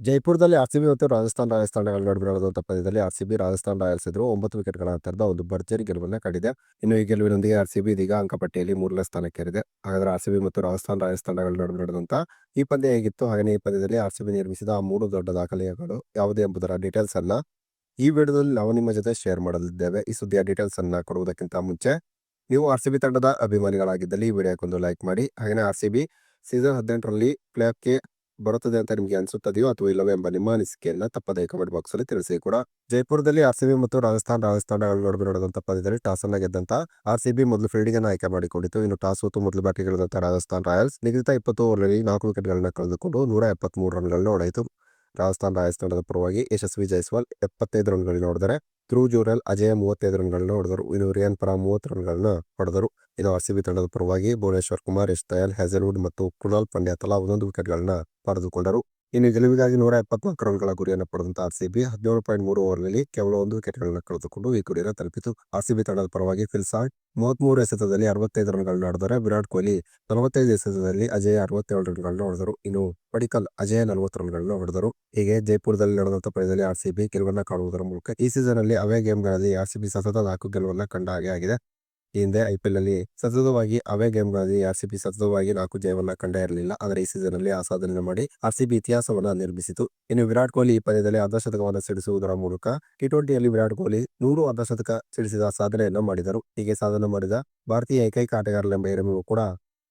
ಜೈಪುರದಲ್ಲಿ R C B ಮತ್ತು Rajasthan Royals ತಂಡಗಳ ನಡುವೆ ನಡೆದಂಥ ಪಂದ್ಯದಲ್ಲಿ ಬಿ, ರಾಜಸ್ಥಾನ್ ರಾಯಲ್ಸ್ ಎದುರು ಒಂಬತ್ತು ವಿಕೆಟ್‌ಗಳ ಅಂತರದ ಒಂದು ಭರ್ಜರಿ ಗೆಲುವನ್ನು ಕಂಡಿದೆ. ಇನ್ನು ಈ ಗೆಲುವಿನೊಂದಿಗೆ ಆರ್ ಸಿ ಬಿ ಇದೀಗ ಅಂಕಪಟ್ಟಿಯಲ್ಲಿ ಮೂರನೇ ಸ್ಥಾನಕ್ಕೇರಿದೆ. ಹಾಗಾದ್ರೆ ಬಿ ಮತ್ತು ರಾಜಸ್ಥಾನ್ ರಾಯಲ್ಸ್ ತಂಡಗಳ ನಡುವೆ ನಡೆದಂಥ ಈ ಪಂದ್ಯ ಹೇಗಿತ್ತು? ಹಾಗೆಯೇ ಈ ಪಂದ್ಯದಲ್ಲಿ ಆರ್ ಸಿ ಬಿ ನಿರ್ಮಿಸಿದ ಆ ಮೂರು ದೊಡ್ಡ ದಾಖಲೆಗಳು ಯಾವುದೇ ಎಂಬುದರ ಡೀಟೇಲ್ಸ್ ಅನ್ನ ಈ ವಿಡಿಯೋದಲ್ಲಿ ನಾವು ನಿಮ್ಮ ಜೊತೆ ಶೇರ್ ಮಾಡಲಿದ್ದೇವೆ. ಈ ಸುದ್ದಿಯ ಡೀಟೇಲ್ಸ್ ಅನ್ನ ಕೊಡುವುದಕ್ಕಿಂತ ಮುಂಚೆ ನೀವು ಆರ್ ಸಿ ಬಿ ತಂಡದ ಅಭಿಮಾನಿಗಳಾಗಿದ್ದಲ್ಲಿ ಈ ವಿಡಿಯೋಕ್ಕೊಂದು ಲೈಕ್ ಮಾಡಿ. ಹಾಗೆಯೇ ಬಿ ಸೀಸನ್ ಹದಿನೆಂಟರಲ್ಲಿ ಪ್ಲೇ ಆಫ್‌ಗೆ ಬರುತ್ತದೆ ಅಂತ ನಿಮಗೆ ಅನಿಸುತ್ತದೆಯೋ ಅಥವಾ ಇಲ್ಲವೇ ಎಂಬ ನಿಮ್ಮ ಅನಿಸಿಕೆಯನ್ನ ತಪ್ಪದೇ ಕಮೆಂಟ್ ಬಾಕ್ಸ್ ಅಲ್ಲಿ ತಿಳಿಸಿ. ಕೂಡ ಜೈಪುರದಲ್ಲಿ ಆರ್‌ಸಿಬಿ ಮತ್ತು ರಾಜಸ್ಥಾನ್ ರಾಜಸ್ಥಾನ ನಡುವೆ ನಡೆದಂತ ಪಂದ್ಯದಲ್ಲಿ ಟಾಸ್ ಅನ್ನ ಗೆದ್ದಂತ ಆರ್‌ಸಿಬಿ ಮೊದಲು ಫೀಲ್ಡಿಂಗ್ ಅನ್ನು ಆಯ್ಕೆ ಮಾಡಿಕೊಂಡಿತ್ತು ಇನ್ನು ಟಾಸ್ ಹೊತ್ತು ಮೊದಲು ಬ್ಯಾಟಿಂಗ್ ಇಳಿದಂತ ರಾಜಸ್ಥಾನ್ ರಾಯಲ್ಸ್ ನಿಗದಿತ ಇಪ್ಪತ್ತು ಓವರ್ನಲ್ಲಿ ನಾಲ್ಕು ವಿಕೆಟ್ಗಳನ್ನು ಕಳೆದುಕೊಂಡು ನೂರ ಎಪ್ಪತ್ಮೂರು ರನ್ಗಳನ್ನ ಹೊಡೆಯಿತು ರಾಜಸ್ಥಾನ್ ರಾಯಲ್ಸ್ ತಂಡದ ಪರವಾಗಿ ಯಶಸ್ವಿ ಜೈಸ್ವಾಲ್ ಎಪ್ಪತ್ತೈದು ರನ್ಗಳನ್ನ ಹೊಡೆದರೆ ಧ್ರುವ್ ಜೂರಲ್ ಅಜಯ್ ಮೂವತ್ತೈದು ರನ್ಗಳನ್ನ ಹೊಡೆದರು. ಇನ್ನು ರಿಯಾನ್ ಪರ ಮೂವತ್ತು ರನ್ಗಳನ್ನ ಹೊಡೆದರು. ಇನ್ನು ಆರ್ ಸಿ ಬಿ ತಂಡದ ಪರವಾಗಿ ಭುವನೇಶ್ವರ್ ಕುಮಾರ್, ಯಶ್ ದಯಾಲ್ ಹ್ಯಾಸಲ್ವುಡ್ ಮತ್ತು ಕೃಣಾಲ್ ಪಂಡ್ಯ ತಲಾ ಒಂದೊಂದು ವಿಕೆಟ್ಗಳನ್ನ ಪಡೆದುಕೊಂಡರು. ಇನ್ನು ಗೆಲುವಿಗಾಗಿ ನೂರ ಎಪ್ಪತ್ನಾಲ್ಕು ರನ್ಗಳ ಗುರಿಯನ್ನು ಪಡೆದಂತ ಆರ್‌ಸಿಬಿ ಹದಿನೇಳು ಪಾಯಿಂಟ್ ಮೂರು ಓವರ್ನಲ್ಲಿ ಕೇವಲ ಒಂದು ವಿಕೆಟ್ಗಳನ್ನು ಕಳೆದುಕೊಂಡು ಈ ಗುರಿಯನ್ನು ತಲುಪಿತು. ಆರ್‌ಸಿಬಿ ತಂಡದ ಪರವಾಗಿ ಫಿಲ್ಸಾಲ್ಟ್ ಮೂವತ್ಮೂರು ಎಸೆತದಲ್ಲಿ ಅರವತ್ತೈದು ರನ್ಗಳನ್ನು ಆಡಿದರೆ ವಿರಾಟ್ ಕೊಹ್ಲಿ ನಲವತ್ತೈದು ಎಸೆತದಲ್ಲಿ ಅಜಯ್ ಅರವತ್ತೇಳು ರನ್ಗಳನ್ನು ಹೊಡೆದರು. ಇನ್ನು ಪಡಿಕಲ್ ಅಜಯ್ ನಲವತ್ತು ರನ್ಗಳನ್ನು ಹೊಡೆದರು. ಹೀಗೆ ಜೈಪುರದಲ್ಲಿ ನಡೆದಂತಹ ಪಂದ್ಯದಲ್ಲಿ ಆರ್‌ಸಿಬಿ ಗೆಲುವನ್ನು ಕಾಣುವುದರ ಮೂಲಕ ಈ ಸೀಸನ್ ಅಲ್ಲಿ ಅವೇ ಗೇಮ್ಗಳಲ್ಲಿ ಆರ್‌ಸಿಬಿ ಸತತ ನಾಲ್ಕು ಗೆಲುವನ್ನು ಕಂಡ ಹಾಗೆ ಆಗಿದೆ. ಈ ಹಿಂದೆ ಐಪಿಎಲ್ ಅಲ್ಲಿ ಸತತವಾಗಿ ಅವೇ ಗೇಮ್ಗಳಲ್ಲಿ ಬಿ ಸತತವಾಗಿ ನಾಲ್ಕು ಜಯವನ್ನ ಕಂಡೇ ಇರಲಿಲ್ಲ. ಆದರೆ ಈ ಸೀಸನ್ ಅಲ್ಲಿ ಆ ಸಾಧನೆ ಮಾಡಿ ಆರ್ ಸಿ ಬಿ ಇತಿಹಾಸವನ್ನ ನಿರ್ಮಿಸಿತು. ಇನ್ನು ವಿರಾಟ್ ಕೊಹ್ಲಿ ಈ ಪಂದ್ಯದಲ್ಲಿ ಅರ್ಧಶತಕವನ್ನು ಸಿಡಿಸುವುದರ ಮೂಲಕ ಟಿ ಟ್ವೆಂಟಿಯಲ್ಲಿ ವಿರಾಟ್ ಕೊಹ್ಲಿ ನೂರು ಅರ್ಧಶತಕ ಸಿಡಿಸಿದ ಸಾಧನೆಯನ್ನು ಮಾಡಿದರು. ಹೀಗೆ ಸಾಧನೆ ಮಾಡಿದ ಭಾರತೀಯ ಏಕೈಕ ಆಟಗಾರರೆಂಬ ಹೆಮ್ಮೆಗೂ ಕೂಡ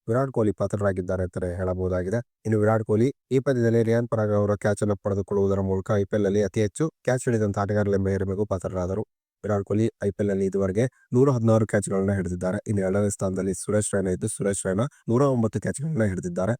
ವಿರಾಟ್ ಕೊಹ್ಲಿ ಪಾತ್ರರಾಗಿದ್ದಾರೆ ಅಂತ ಹೇಳಬಹುದಾಗಿದೆ. ಇನ್ನು ವಿರಾಟ್ ಕೊಹ್ಲಿ ಈ ಪಂದ್ಯದಲ್ಲಿ ರಿಯಾನ್ ಪರಾಗ್ ಅವರ ಕ್ಯಾಚ್ ಅನ್ನು ಪಡೆದುಕೊಳ್ಳುವುದರ ಮೂಲಕ ಐಪಿಎಲ್ ಅಲ್ಲಿ ಅತಿ ಹೆಚ್ಚು ಕ್ಯಾಚ್ ಹಿಡಿದಂತ ಆಟಗಾರರೆಂಬ ಹಿರಿಮೆಗೂ ಪಾತ್ರರಾದರು. ವಿರಾಟ್ ಕೊಹ್ಲಿ ಐಪಿಎಲ್ನಲ್ಲಿ ಇದುವರೆಗೆ ನೂರ ಹದಿನಾರು ಕ್ಯಾಚ್ಗಳನ್ನ ಹಿಡಿದಿದ್ದಾರೆ. ಇನ್ನು ಎರಡನೇ ಸ್ಥಾನದಲ್ಲಿ ಸುರೇಶ್ ರೈನಾ ಇದ್ದು, ಸುರೇಶ್ ರೈನಾ ನೂರ ಒಂಬತ್ತು ಕ್ಯಾಚ್ಗಳನ್ನ ಹಿಡಿದಿದ್ದಾರೆ.